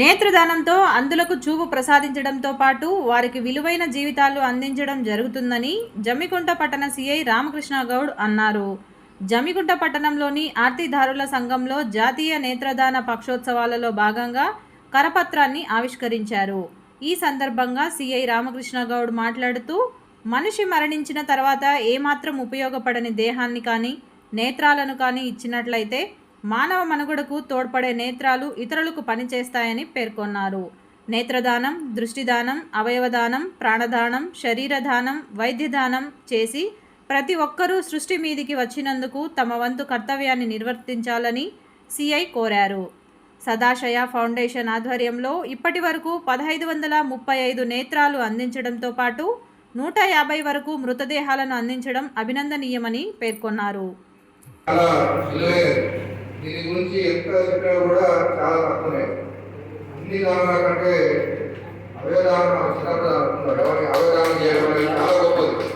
నేత్రదానంతో అందులకు చూపు ప్రసాదించడంతో పాటు వారికి విలువైన జీవితాలు అందించడం జరుగుతుందని జమ్మికుంట పట్టణ సిఐ రామకృష్ణ గౌడ్ అన్నారు. జమ్మికుంట పట్టణంలోని ఆర్తిదారుల సంఘంలో జాతీయ నేత్రదాన పక్షోత్సవాలలో భాగంగా కరపత్రాన్ని ఆవిష్కరించారు. ఈ సందర్భంగా సిఐ రామకృష్ణ గౌడ్ మాట్లాడుతూ మనిషి మరణించిన తర్వాత ఏమాత్రం ఉపయోగపడని దేహాన్ని కానీ నేత్రాలను కానీ ఇచ్చినట్లయితే మానవ మనుగడకు తోడ్పడే నేత్రాలు ఇతరులకు పనిచేస్తాయని పేర్కొన్నారు. నేత్రదానం దృష్టిదానం అవయవదానం ప్రాణదానం శరీరదానం వైద్యదానం చేసి ప్రతి ఒక్కరూ సృష్టి మీదికి వచ్చినందుకు తమ వంతు కర్తవ్యాన్ని నిర్వర్తించాలని సిఐ కోరారు. సదాశయ ఫౌండేషన్ ఆధ్వర్యంలో ఇప్పటి వరకు పదహైదు వందల ముప్పై ఐదు నేత్రాలు అందించడంతో పాటు నూట యాభై వరకు మృతదేహాలను అందించడం అభినందనీయమని పేర్కొన్నారు. దీని గురించి ఎంత చెప్పినా కూడా చాలా తక్కువనే. అన్ని దానాల కంటే అవయదానం చిన్నప్పుడు అనుకున్నాడు. ఎవరికి అవేదానం చేయడం అనేది చాలా గొప్పది.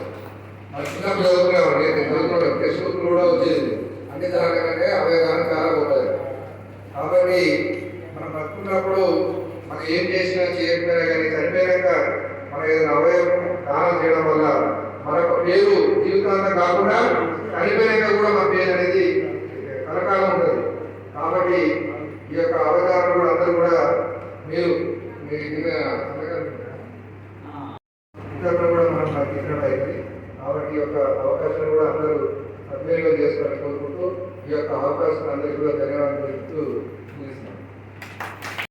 మన చిన్నప్పుడు చదువుకునేవాడు. నేను చదువుకున్నాడు. టెక్స్ట్ బుక్ కూడా వచ్చేది. అన్ని దానాల కంటే అవేదానం చాలా గొప్పది. కాబట్టి మనం బతుకున్నప్పుడు మనం ఏం చేసినా చేయకపోయినా కానీ చనిపోయాక మనం ఏదైనా అవయవం దానం చేయడం వల్ల మన యొక్క పేరు జీవితాంతం కాకుండా చనిపోయిన కూడా మన పేరు అనేది కలకాలం ఉంటుంది కాబట్టి ఈ యొక్క అవగాహన కూడా అందరూ కూడా మీరు మీ దీని ఇతరులు కూడా మనం తీసుకురావడం అయింది కాబట్టి ఈ యొక్క అవకాశం కూడా అందరూ సద్వినియోగం చేసుకోవాలని కోరుకుంటూ ఈ యొక్క అవకాశం అందరికీ కూడా ధన్యవాదాలు చెప్తూ ముగిస్తున్నాను.